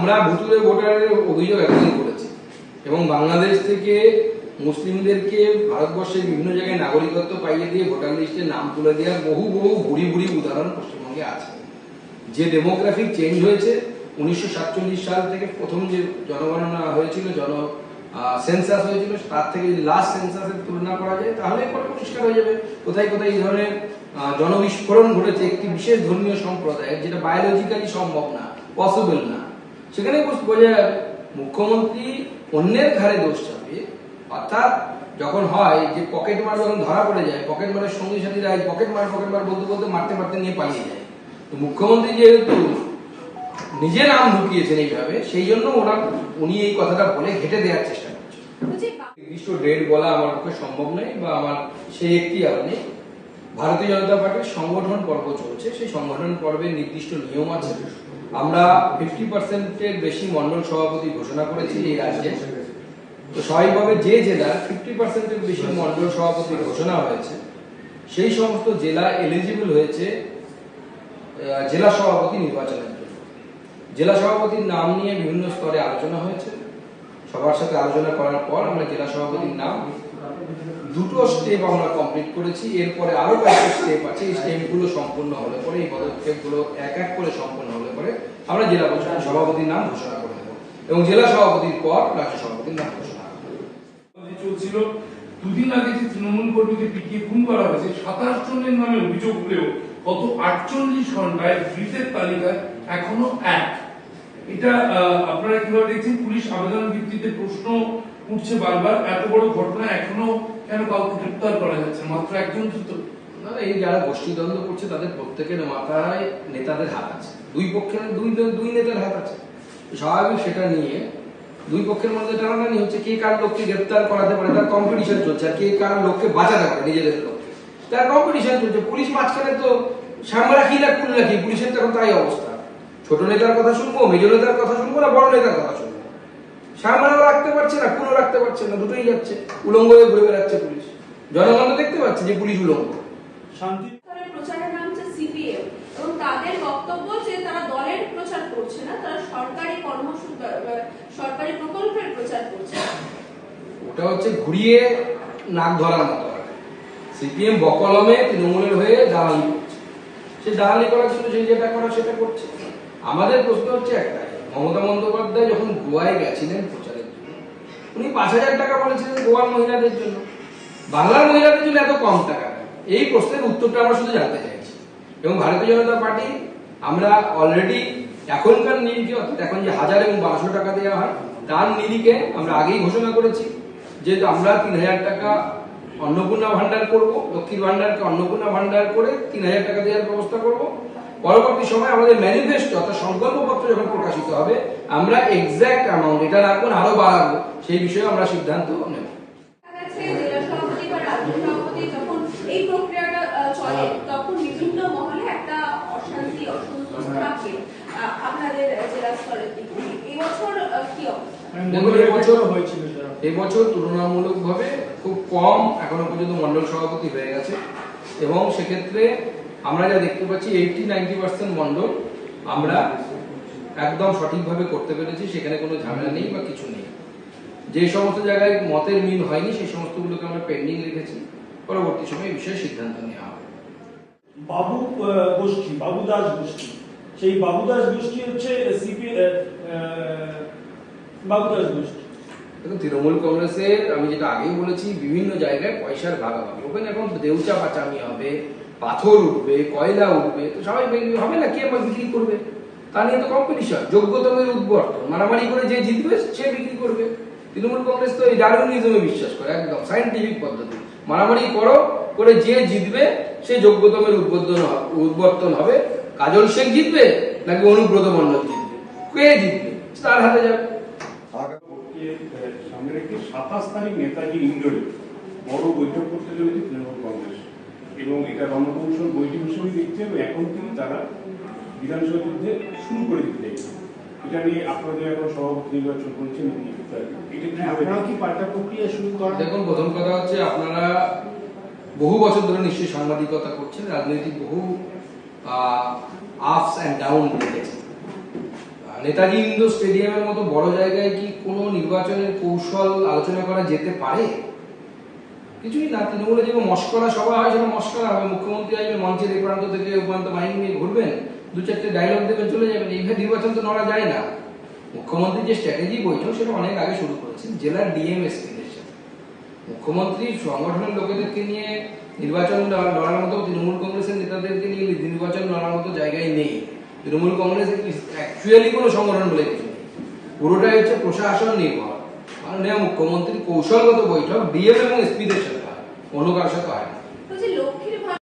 আমরা ভুতুরে ভোটারের অভিযোগ এতদিন করেছি। এবং বাংলাদেশ থেকে মুসলিমদেরকে ভারতবর্ষের বিভিন্ন জায়গায় নাগরিকত্ব পাইয়ে দিয়ে ভোটার লিস্টে নাম তুলে দেওয়ার বহু বহু বুড়ি বুড়ি উদাহরণ পশ্চিমবঙ্গে আছে। যে ডেমোগ্রাফিক চেঞ্জ হয়েছে, উনিশশো সাতচল্লিশ সাল থেকে প্রথম যে জনগণনা হয়েছিল, জন সেন্সাস হয়েছিল, তার থেকে যদি লাস্ট সেন্সাসের তুলনা করা যায়, তাহলে পরে পরিষ্কার হয়ে যাবে। কোথায় কোথায় এই ধরনের জনবিস্ফোরণ ঘটেছে, একটি বিশেষ ধর্মীয় সম্প্রদায়ের, যেটা বায়োলজিক্যালি সম্ভব না পসিবল না। সেখানে বোঝ- যাবে মুখ্যমন্ত্রী অন্যের ঘাড়ে দোষ চাপে? অর্থাৎ যখন হয় যে পকেট মার যখন ধরা পড়ে যায়, পকেট মারের সঙ্গী সাথীরা পকেট মার পকেট মার বলতে বলতে মারতে মারতে নিয়ে পালিয়ে যায়। তো মুখ্যমন্ত্রী যেহেতু নিজে নাম ঢুকিয়েছেন এইভাবে, সেই জন্য ওরা উনি এই কথাটা বলে হেঁটে দেওয়ার চেষ্টা করছেন। নির্দিষ্ট ডেট বলা আমার পক্ষে সম্ভব নয় বা আমার সেই একটি নেই। ভারতীয় জনতা পার্টির সংগঠন পর্ব চলছে। সেই সংগঠন পর্বের নির্দিষ্ট নিয়ম আছে। আমরা ফিফটি পার্সেন্টের বেশি মন্ডল সভাপতি ঘোষণা করেছি এই রাজ্যে। তো স্বাভাবিকভাবে যে জেলার ফিফটি পার্সেন্টের বেশি মন্ডল সভাপতি ঘোষণা হয়েছে, সেই সমস্ত জেলা এলিজিবল হয়েছে জেলা সভাপতি নির্বাচনের জন্য। জেলা সভাপতির নাম নিয়ে বিভিন্ন স্তরে আলোচনা হয়েছে। সবার সাথে আলোচনা করার পর আমরা জেলা সভাপতির নাম দুটো স্টেপ আমরা কমপ্লিট করেছি, এরপরে আরও কয়েকটা স্টেপ আছে, এই স্টেপগুলো সম্পূর্ণ হলে পরে, এই পদক্ষেপগুলো এক এক করে সম্পূর্ণ হলে পরে আমরা জেলা পরিষদ সভাপতির নাম ঘোষণা করে দেবো এবং জেলা সভাপতির পর রাজ্য সভাপতির নাম ঘোষণা চলছিল, দুদিন আগে যে তৃণমূল কর্মীকে পিটিয়ে খুন করা হয়েছে, সাতাশ জনের নামে অভিযোগ উঠলেও গত আটচল্লিশ ঘন্টায় মৃতের তালিকায় এখনও এক। এটা আপনারা কীভাবে দেখছেন? পুলিশ আবেদন ভিত্তিতে প্রশ্ন উঠছে বারবার, এত বড় ঘটনা এখনও কেন কাউকে গ্রেপ্তার করা যাচ্ছে? মাত্র একজন না এই যারা গোষ্ঠীদ্বন্দ্ব করছে, তাদের প্রত্যেকের মাথায় নেতাদের হাত আছে। দুই পক্ষের, দুই দুই নেতার হাত আছে। স্বাভাবিক সেটা নিয়ে, দুই পক্ষের মধ্যে টানাটানি হচ্ছে কে কার লোককে গ্রেপ্তার করাতে পারে, তার কম্পিটিশন চলছে, আর কে কার লোককে বাঁচাতে পারে নিজেদের লোককে তার কম্পিটিশন চলছে, পুলিশ মাঝখানে তো সামনে রাখি না কুল রাখি পুলিশের তো এখন তাই অবস্থা। ছোট নেতার কথা শুনব মেজো নেতার কথা শুনব না বড় নেতার কথা শুনব? সামনেও রাখতে পারছে না কুলো রাখতে পারছে না দুটোই যাচ্ছে। উলঙ্গ হয়ে ঘুরে বেড়াচ্ছে পুলিশ। জনগণ তো দেখতে পাচ্ছে যে পুলিশ উলঙ্গ। শান্তি সরকারের প্রচারের নাম হচ্ছে সিপিএম এবং তাদের বক্তব্য যে তারা দলের প্রচার করছে না তারা সরকারি কর্মসূচি সরকারি প্রকল্পের প্রচার করছে ওটা হচ্ছে ঘুরিয়ে নাক ধরার মতো। সিপিএম বকলমে তৃণমূলের হয়ে দালালি করছে। সে দালালি করার জন্য যে যেটা করা সেটা করছে। আমাদের প্রশ্ন হচ্ছে একটাই। মমতা বন্দ্যোপাধ্যায় যখন গোয়ায় গেছিলেন প্রচারের জন্য, উনি পাঁচ হাজার টাকা বলেছিলেন গোয়ার মহিলাদের জন্য। বাংলার মহিলাদের জন্য এত কম টাকা? এই প্রশ্নের উত্তরটা আমরা শুধু জানতে চাইছি। এবং ভারতীয় জনতা পার্টি, আমরা অলরেডি এখনকার নিরিখে অর্থাৎ এখন যে হাজার এবং বারোশো টাকা দেওয়া হয়, তার নিরিখে আমরা আগেই ঘোষণা করেছি যে আমরা তিন হাজার টাকা অন্নপূর্ণা ভান্ডার করব, লক্ষ্মীর ভান্ডারকে অন্নপূর্ণা ভান্ডার করে তিন হাজার টাকা দেওয়ার ব্যবস্থা করব। পরবর্তী সময় আমাদের ম্যানিফেস্টো অর্থাৎ সংকল্পপত্র যখন প্রকাশিত হবে আমরা এক্সাক্ট অ্যামাউন্ট এটা রাখব না আরও বাড়াবো সেই বিষয়ে আমরা সিদ্ধান্ত নেব। দেখা গেছে জেলা সভাপতি বা রাজ্য সভাপতি যখন এই প্রক্রিয়াটা চলে তখন বিভিন্ন মহলে একটা অশান্তি অসন্তোষ থাকে আপনাদের জেলা স্তরের দিক এবছর কি দেখুন, এবছর হয়েছিল এবছর তুলনামূলকভাবে খুব কম এখনও পর্যন্ত মন্ডল সভাপতি হয়ে গেছে। এবং সেক্ষেত্রে আমরা যা দেখতে পাচ্ছি এইটটি নাইনটি পার্সেন্ট মন্ডল আমরা একদম সঠিকভাবে করতে পেরেছি সেখানে কোনো ঝামেলা নেই বা কিছু নেই। যে সমস্ত জায়গায় মতের মিল হয়নি সেই সমস্তগুলোকে আমরা পেন্ডিং রেখেছি। পরবর্তী সময়ে এই বিষয়ে সিদ্ধান্ত নেওয়া হবে। বাবু গোষ্ঠী বাবু দাস গোষ্ঠী। সেই বাবু দাস গোষ্ঠী হচ্ছে সিপি বাবু দাস গোষ্ঠী। দেখুন তৃণমূল কংগ্রেসের আমি যেটা আগেই বলেছি বিভিন্ন জায়গায় পয়সার ভাগাভাগি। ওখানে এখন দেউচা পাচামি হবে পাথর উঠবে, কয়লা উঠবে, তো সবাই হবে না, কে বিক্রি করবে? তা নিয়ে তো কম্পিটিশন যোগ্যতমের উদ্বর্তন। মারামারি করে যে জিতবে, সে বিক্রি করবে। তৃণমূল কংগ্রেস তো এই ডারউইনিজমে বিশ্বাস করে, একদম সাইন্টিফিক পদ্ধতি। মারামারি করো, করে যে জিতবে, সে যোগ্যতমের উদ্বোধন উদ্বর্তন হবে। কাজল শেখ জিতবে, নাকি অনুব্রত মণ্ডল জিতবে? কে জিতবে? তার হাতে যাবে। সামনে সাতাশ তারিখ নেতাজি বড় বৈঠক করতে চলেছে তৃণমূল কংগ্রেস এবং এটা রণকৌশল বৈঠক হিসেবে দেখছে এবং এখন কিন্তু তারা বিধানসভা যুদ্ধে শুরু করে দিতে চাইছে। এটা নিয়ে আপনাদের এখন সভাপতি নির্বাচন করেছেন এটা কি আপনারা কি পাল্টা প্রক্রিয়া শুরু করেন? দেখুন প্রথম কথা হচ্ছে আপনারা বহু বছর ধরে নিশ্চয়ই সাংবাদিকতা করছেন রাজনৈতিক বহু আপস অ্যান্ড ডাউন দেখেছেন। নেতাজি ইন্ডোর স্টেডিয়ামের মতো বড় জায়গায় কি কোনো নির্বাচনের কৌশল আলোচনা করা যেতে পারে? কিছুই না তৃণমূলে যেমন মস্করা সভা হয় সেটা মস্করা হবে। মুখ্যমন্ত্রী আসবে মঞ্চের এই প্রান্ত থেকে প্রান্ত মাইক নিয়ে ঘুরবেন, দু চারটে ডায়লগ দেবেন, চলে যাবেন। এইভাবে নির্বাচন তো নড়া যায় না। মুখ্যমন্ত্রী যে স্ট্র্যাটেজি বৈঠক, সেটা অনেক আগে শুরু করেছেন জেলার ডিএম এসপিদের সাথে মুখ্যমন্ত্রী সংগঠনের লোকেদেরকে নিয়ে নির্বাচন লড়া- লড়ার মতো তৃণমূল কংগ্রেসের নেতাদেরকে নিয়ে নির্বাচন লড়ার মতো জায়গায় নেই। তৃণমূল কংগ্রেস অ্যাকচুয়ালি কোনো সংগঠন বলে কিছু নেই। পুরোটাই হচ্ছে প্রশাসন নির্ভর। মাননীয় মুখ্যমন্ত্রীর কৌশলগত বৈঠক ডিএম এবং এসপিদের সাথে হয় অন্য কারোর সাথে হয় না